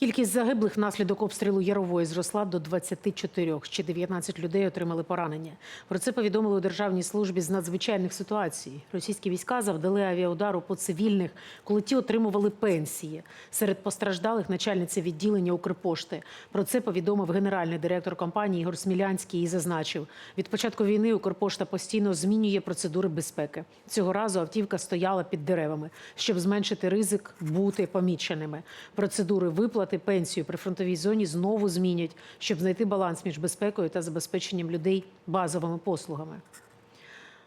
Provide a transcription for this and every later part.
Кількість загиблих внаслідок обстрілу Ярової зросла до 24. Ще 19 людей отримали поранення. Про це повідомили у Державній службі з надзвичайних ситуацій. Російські війська завдали авіаудару по цивільних, коли ті отримували пенсії. Серед постраждалих начальниця відділення Укрпошти. Про це повідомив генеральний директор компанії Ігор Смілянський і зазначив, від початку війни Укрпошта постійно змінює процедури безпеки. Цього разу автівка стояла під деревами, щоб зменшити ризик бути поміченими. Процедури виплати пенсію при фронтовій зоні знову змінять, щоб знайти баланс між безпекою та забезпеченням людей базовими послугами.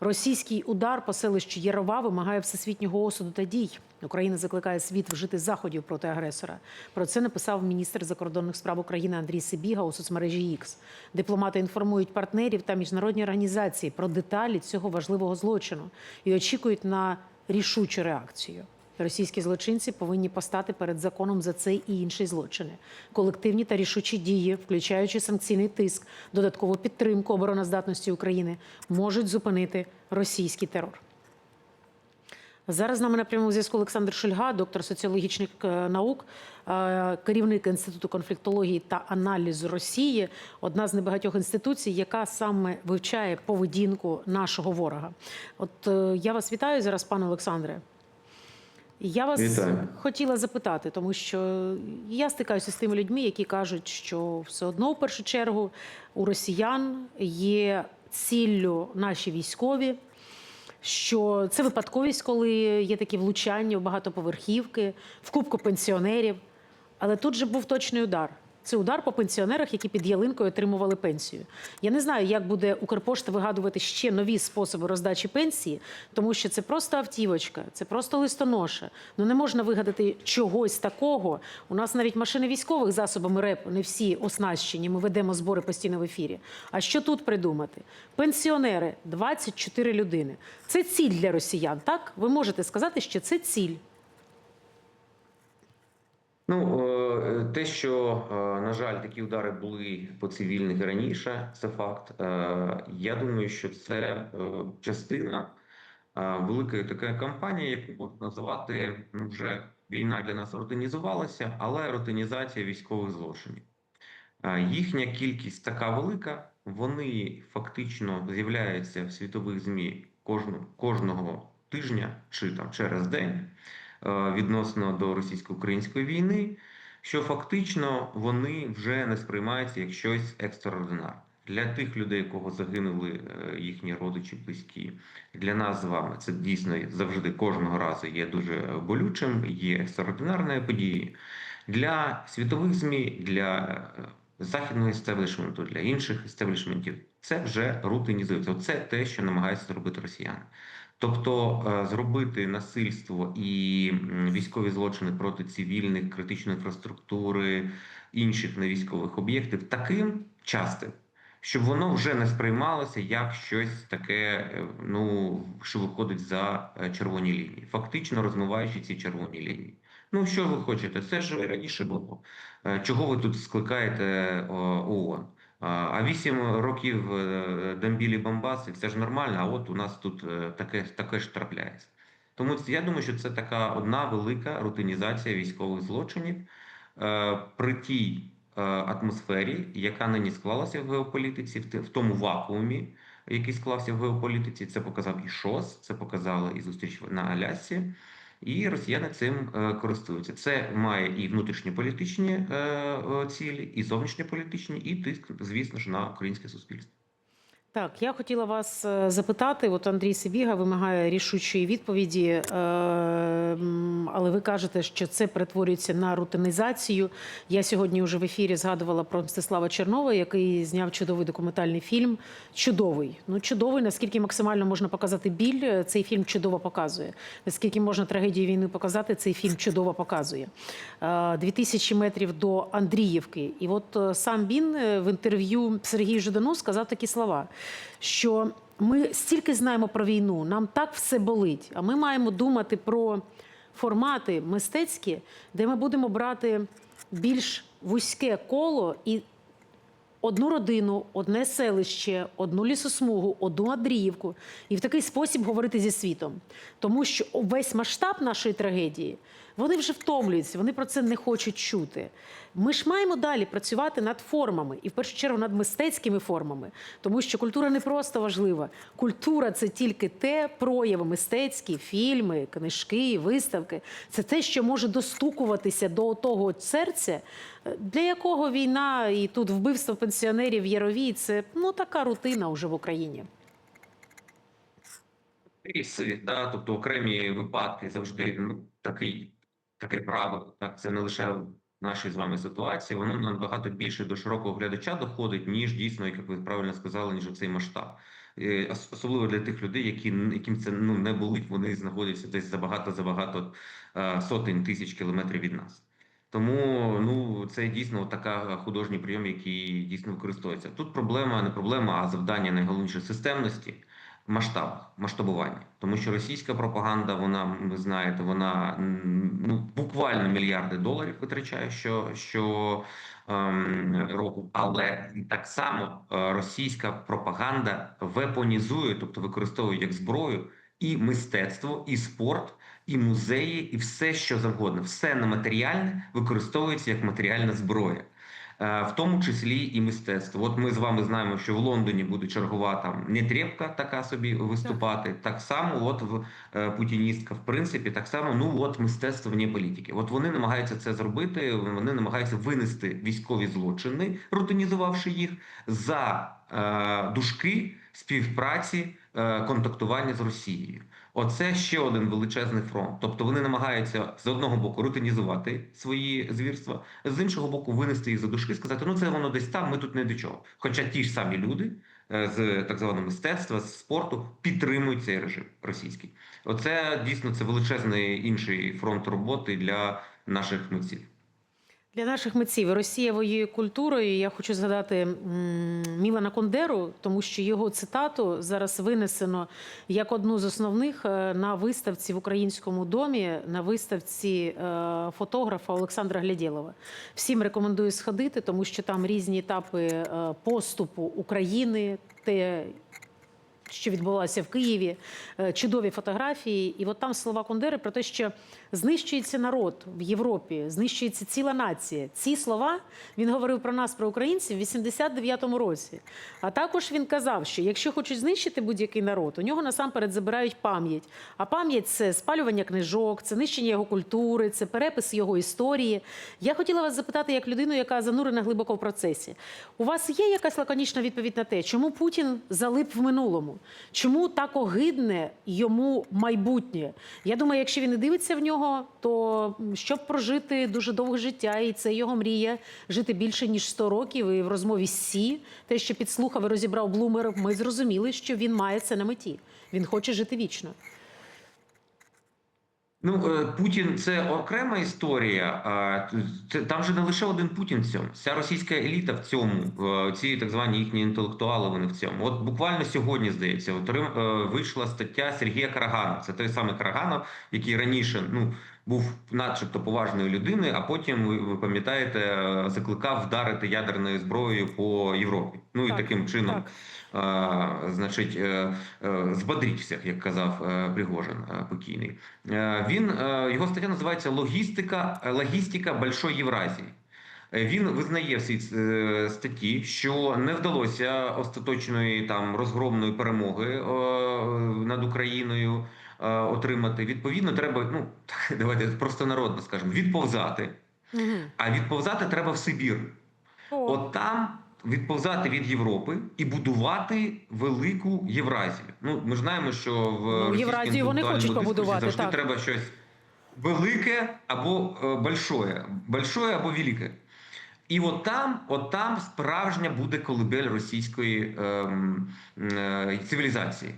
Російський удар по селищу Ярова вимагає всесвітнього осуду та дій. Україна закликає світ вжити заходів проти агресора. Про це написав міністр закордонних справ України Андрій Сибіга у соцмережі X. Дипломати інформують партнерів та міжнародні організації про деталі цього важливого злочину і очікують на рішучу реакцію. Російські злочинці повинні постати перед законом за цей і інші злочини. Колективні та рішучі дії, включаючи санкційний тиск, додаткову підтримку обороноздатності України, можуть зупинити російський терор. Зараз з нами на прямому зв'язку Олександр Шульга, доктор соціологічних е, наук, е, керівник інституту конфліктології та аналізу Росії, одна з небагатьох інституцій, яка саме вивчає поведінку нашого ворога. От е, я вас вітаю зараз, пане Олександре. Я вас Вітаю. хотіла запитати, тому що я стикаюся з тими людьми, які кажуть, що все одно в першу чергу у росіян є ціллю наші військові, що це випадковість, коли є такі влучання в багатоповерхівки, в кубку пенсіонерів. Але тут же був точний удар. Це удар по пенсіонерах, які під ялинкою отримували пенсію. Я не знаю, як буде Укрпошта вигадувати ще нові способи роздачі пенсії, тому що це просто автівочка, це просто листоноша. Ну не можна вигадати чогось такого. У нас навіть машини військових засобами РЕП не всі оснащені. Ми ведемо збори постійно в ефірі. А що тут придумати? Пенсіонери 24 людини. Це ціль для росіян. Так ви можете сказати, що це ціль. Ну е, те, що е, на жаль, такі удари були по цивільних раніше, це факт. Е, Я думаю, що це частина великої такої кампанії, яку можна називати ну, вже війна для нас рутинізувалася, але рутинізація військових злочинів. Їхня кількість така велика, вони фактично з'являються в світових змі кожну, кожного тижня чи там через день відносно до російсько-української війни, що фактично вони вже не сприймаються як щось екстраординарне. Для тих людей, кого загинули е, їхні родичі, близькі, для нас з вами це дійсно завжди кожного разу є дуже болючим, є екстраординарною подією. Для світових ЗМІ, для е, західного істеблішменту, для інших істеблішментів це вже рутинізується. Це те, що намагаються зробити росіяни. Тобто е, зробити насильство і військові злочини проти цивільних, критичної інфраструктури, інших невійськових об'єктів таким частим, щоб воно вже не сприймалося як щось таке, е, ну що виходить за е, червоні лінії, фактично розмиваючи ці червоні лінії. Ну що ви хочете? Це ж раніше було. Чого ви тут скликаєте ООН? А вісім років е, Дембілі Бомбаси, це ж нормально, а от у нас тут е, таке, таке ж трапляється. Тому я думаю, що це така одна велика рутинізація військових злочинів е, при тій атмосфері, яка нині склалася в геополітиці, в тому вакуумі, який склався в геополітиці. Це показав і ШОС, це показала і зустріч на Алясці. І росіяни цим е, користуються. Це має і внутрішньополітичні е, е, цілі, і зовнішньополітичні, і тиск, звісно ж, на українське суспільство. Так, я хотіла вас е, запитати. От Андрій Сибіга вимагає рішучої відповіді, е, але ви кажете, що це перетворюється на рутинізацію. Я сьогодні вже в ефірі згадувала про Мстислава Чернова, який зняв чудовий документальний фільм. Чудовий. Ну, чудовий, наскільки максимально можна показати біль, е, цей фільм чудово показує. Наскільки можна трагедію війни показати, цей фільм чудово показує. Е, 2000 метрів до Андріївки. І от сам він в інтерв'ю Сергію Ждану сказав такі слова, що ми стільки знаємо про війну, нам так все болить, а ми маємо думати про формати мистецькі, де ми будемо брати більш вузьке коло і одну родину, одне селище, одну лісосмугу, одну Андріївку, і в такий спосіб говорити зі світом. Тому що весь масштаб нашої трагедії Вони вже втомлюються, вони про це не хочуть чути. Ми ж маємо далі працювати над формами і в першу чергу над мистецькими формами, тому що культура не просто важлива. Культура це тільки те прояви мистецькі, фільми, книжки, виставки. Це те, що може достукуватися до того серця, е, для якого війна і тут вбивство пенсіонерів в Яровій це ну така рутина вже в Україні. Да, тобто окремі випадки завжди ну, такий, таке правило. Так, це не лише в нашій з вами ситуації, воно набагато більше до широкого глядача доходить, ніж дійсно, як ви правильно сказали, ніж цей масштаб. Е, Особливо для тих людей, які яким це ну не болить, вони знаходяться десь за багато за багато е, сотень тисяч кілометрів від нас. Тому ну це дійсно така художній прийом, який дійсно використовується. Тут проблема не проблема, а завдання найголовніше системності в масштабах, масштабування. Тому що російська пропаганда, вона ви знаєте, вона ну буквально мільярди доларів витрачає що, що ем, року, але так само е, російська пропаганда вепонізує, тобто використовує як зброю і мистецтво, і спорт, і музеї, і все, що завгодно, все нематеріальне використовується як матеріальна зброя. Е, В тому числі і мистецтво. От ми з вами знаємо, що в Лондоні буде чергова там нетрєпка така собі виступати. Так, само, от в е, путіністка, в принципі, так само, ну от мистецтво вне політики. От вони намагаються це зробити. Вони намагаються винести військові злочини, рутинізувавши їх за е, дужки співпраці, е, контактування з Росією. Оце ще один величезний фронт. Тобто вони намагаються з одного боку рутинізувати свої звірства, з іншого боку, винести їх за дужки, сказати, ну це воно десь там, ми тут не до чого. Хоча ті ж самі люди е, з так званого мистецтва, з спорту підтримують цей режим російський. Оце дійсно це величезний інший фронт роботи для наших митців. Для наших митців Росія воює культурою. Я хочу згадати Мілана Кондеру, тому що його цитату зараз винесено як одну з основних е, на виставці в українському домі, на виставці е, фотографа Олександра Глядєлова. Всім рекомендую сходити, тому що там різні етапи е, поступу України. Те, що відбулося в Києві, е, чудові фотографії. І от там слова Кондери про те, що знищується народ в Європі, знищується ціла нація. Ці слова він говорив про нас, про українців, в 89-му році. А також він казав, що якщо хочуть знищити будь-який народ, у нього насамперед забирають пам'ять. А пам'ять це спалювання книжок, це нищення його культури, це перепис його історії. Я хотіла вас запитати, як людину, яка занурена глибоко в процесі. У вас є якась лаконічна відповідь на те, чому Путін залип в минулому? Чому так огидне йому майбутнє? Я думаю, якщо він не дивиться в нього, то щоб прожити дуже довге життя, і це його мрія жити більше ніж 100 років. І в розмові з Сі, те, що підслухав і розібрав Блумер, ми зрозуміли, що він має це на меті. Він хоче жити вічно. Ну, е, Путін це окрема історія. Це там же не лише один Путін в цьому. Вся російська еліта в цьому, е, ці так звані їхні інтелектуали. Вони в цьому. От буквально сьогодні здається, е, вийшла стаття Сергія Карагана. Це той самий Караганов, який раніше ну був, начебто, поважною людиною, а потім ви, пам'ятаєте, е, закликав вдарити ядерною зброєю по Європі. Ну і Так, таким чином. Так. А, значить, е, е, всіх, як казав е, Пригожин е, покійний. Е, Він е, його стаття називається Логістика, е, логістика Большої Євразії. Е, Він визнає в цій е, статті, що не вдалося остаточної там розгромної перемоги е, над Україною е, отримати. Відповідно, треба ну давайте просто народно скажемо, відповзати. Угу. А відповзати треба в Сибір. От там відповзати від Європи і будувати велику Євразію. Ну ми ж знаємо, що в російській Євразію вони хочуть побудувати, завжди так. треба щось велике або е, большое, большое або велике. І от там, от там справжня буде колибель російської ем, е, цивілізації.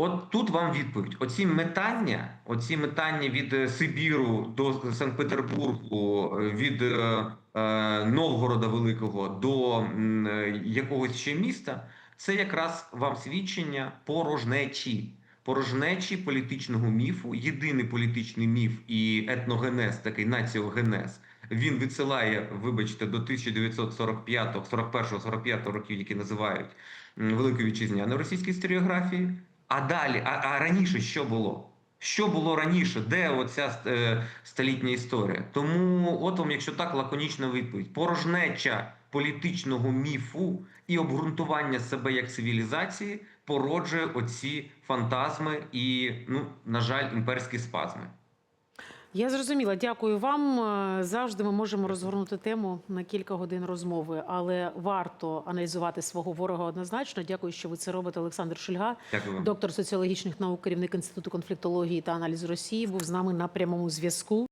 От тут вам відповідь: оці метання, оці метання від е, Сибіру до Санкт-Петербургу, е, від е, е, Новгорода Великого до е, якогось ще міста, це якраз вам свідчення порожнечі. Порожнечі політичного міфу, єдиний політичний міф і етногенез, такий націогенез, він відсилає, вибачте, до 1945, 41, 45 років, які називають Великою вітчизняною російської історіографії. А далі, а, а раніше що було? Що було раніше? Де оця е, столітня історія? Тому, от вам, якщо так, лаконічна відповідь: порожнеча політичного міфу і обґрунтування себе як цивілізації породжує оці фантазми і, ну на жаль, імперські спазми. Я зрозуміла. Дякую вам. Е, Завжди ми можемо розгорнути тему на кілька годин розмови, але варто аналізувати свого ворога однозначно. Дякую, що ви це робите. Олександр Шульга, Дякую доктор соціологічних наук, керівник інституту конфліктології та аналізу Росії, був з нами на прямому зв'язку.